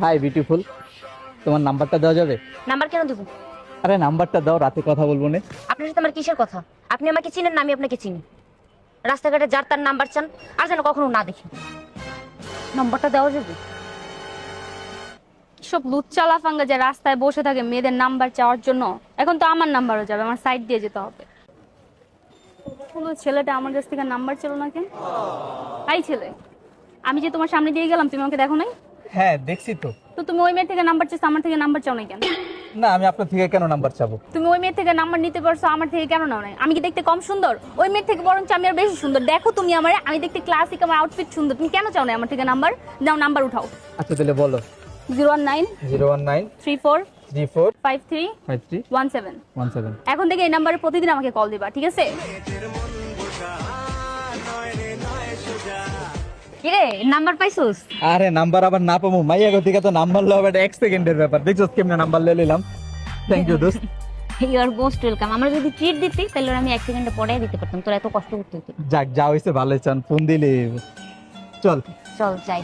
Hi beautiful তোমার নাম্বারটা দেওয়া যাবে? নাম্বার কেন দিব? আরে নাম্বারটা দাও রাতে কথা বলব না। আপনার সাথে আমার কিসের কথা? আপনি আমাকে চিনেন না আমি আপনাকে চিনি। রাস্তাঘাটে যার তার নাম্বার চান আর যেন কখনো না দেখি। নাম্বারটা দেওয়া যাবে? সব লুচ্চা লাফাঙ্গা যে রাস্তায় বসে থাকে মেয়েদের নাম্বার চাওয়ার জন্য এখন তো আমার নাম্বারও যাবে আমার সাইড দিয়ে যেতে হবে। কোনো ছেলেটা আমার কাছ থেকে নাম্বার ছিল না কেন? আই ছেলে আমি যে তোমার সামনে দিয়ে গেলাম তুমি আমাকে দেখো নাই? হ্যাঁ দেখছি তো। তো তুমি ওই মেয়ের থেকে নাম্বার চাইছো আমার থেকে নাম্বার চাও নাই কেন? না আমি আপনার থেকে কেন নাম্বার চাবো? তুমি ওই মেয়ের থেকে নাম্বার নিতে পারছ আমার থেকে কেন নাও নাই? আমি কি দেখতে কম সুন্দর? ওই মেয়ের থেকে বরঞ্চ আমি আর বেশি সুন্দর। দেখো তুমি আমার আমি দেখতে ক্লাসিক আমার আউটফিট সুন্দর। তুমি কেন চাও না আমার থেকে নাম্বার নাও নাম্বার উঠাও। আচ্ছা তাহলে বলো। Zero one nine zero one nine three four three four five three five three one seven. One seven. এখন থেকে এই নাম্বারে প্রতিদিন আমাকে কল দিবা ঠিক আছে? কিরে নাম্বার পাইছস? আরে নাম্বার আবার না পাবো মাইয়া গতিকে তো নাম্বার লো আবার এক সেকেন্ডের ব্যাপার। দেখছ কেমনে নাম্বার লে নিলাম থ্যাংক ইউ দোস্ত। ইউ আর মোস্ট ওয়েলকাম আমরা যদি ট্রিট দিতি তাহলে আমি এক সেকেন্ডে পড়াই দিতে পারতাম। তোর এত কষ্ট করতে হতো। যাক যা হয়েছে ভালো চান ফোন দিলে। চল। চল যাই।